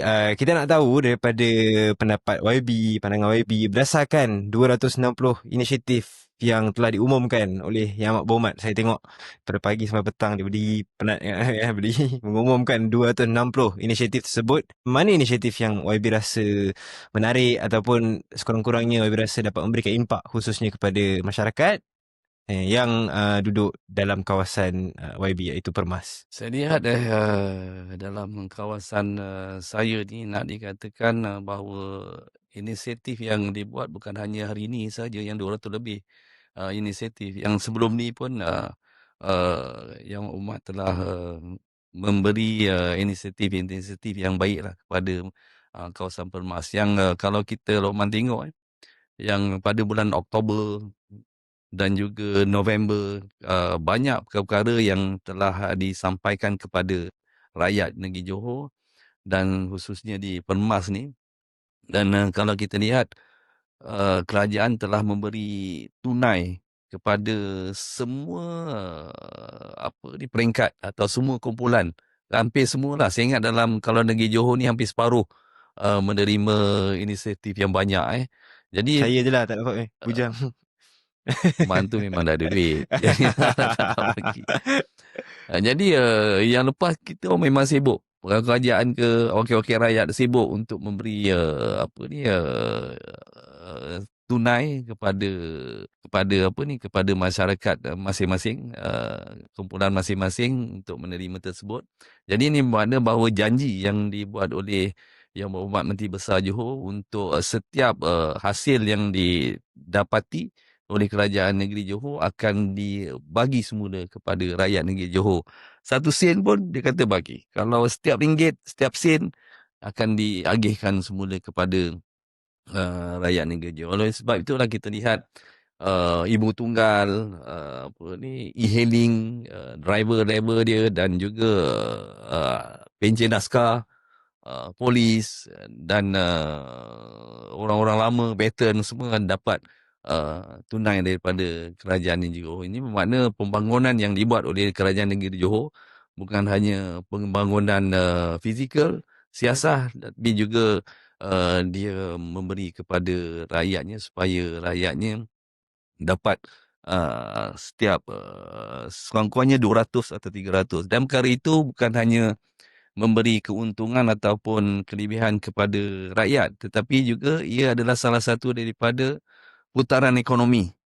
uh, kita nak tahu daripada pendapat YB, pandangan YB berdasarkan 260 inisiatif yang telah diumumkan oleh Yang Amat Berhormat. Saya tengok pada pagi sampai petang dia berdiri penat ya, berdiri mengumumkan 260 inisiatif tersebut. Mana inisiatif yang YB rasa menarik ataupun sekurang-kurangnya YB rasa dapat memberikan impak khususnya kepada masyarakat eh, yang uh, duduk dalam kawasan uh, YB iaitu Permas. Saya lihat eh, uh, dalam kawasan uh, saya ni nak dikatakan uh, bahawa inisiatif yang dibuat bukan hanya hari ini saja yang 200 lebih uh, inisiatif yang sebelum ni pun uh, uh, yang umat telah uh, memberi uh, inisiatif-inisiatif yang baiklah kepada uh, kawasan Permas yang uh, kalau kita Lokman tengok eh, yang pada bulan Oktober dan juga November uh, banyak perkara yang telah disampaikan kepada rakyat negeri Johor dan khususnya di Permas ni. Dan uh, kalau kita lihat uh, kerajaan telah memberi tunai kepada semua uh, apa ni peringkat atau semua kumpulan. Hampir semualah. Saya ingat dalam kalau negeri Johor ni hampir separuh uh, menerima inisiatif yang banyak eh. Jadi saya je lah tak dapat eh. Bujang. uh, Mantu memang dah ada duit. Jadi uh, yang lepas kita oh, memang sibuk. Kerajaan ke wakil-wakil rakyat sibuk untuk memberi uh, apa ni uh, uh, tunai kepada kepada apa ni kepada masyarakat masing-masing uh, kumpulan masing-masing untuk menerima tersebut. Jadi ini makna bahawa janji yang dibuat oleh yang berhormat Menteri Besar Johor untuk uh, setiap uh, hasil yang didapati oleh kerajaan negeri Johor akan dibagi semula kepada rakyat negeri Johor. Satu sen pun dia kata bagi. Kalau setiap ringgit, setiap sen akan diagihkan semula kepada uh, rakyat negeri Johor. Oleh sebab itulah kita lihat uh, ibu tunggal, uh, apa ni, e-hailing, uh, driver-driver dia dan juga uh, pencen naskah, uh, polis dan uh, orang-orang lama, veteran semua dapat uh, tunai daripada kerajaan negeri Johor. Ini bermakna pembangunan yang dibuat oleh kerajaan negeri Johor bukan hanya pembangunan uh, fizikal, siasah tapi juga uh, dia memberi kepada rakyatnya supaya rakyatnya dapat uh, setiap uh, sekurang-kurangnya 200 atau 300. Dan perkara itu bukan hanya memberi keuntungan ataupun kelebihan kepada rakyat tetapi juga ia adalah salah satu daripada putaran ekonomi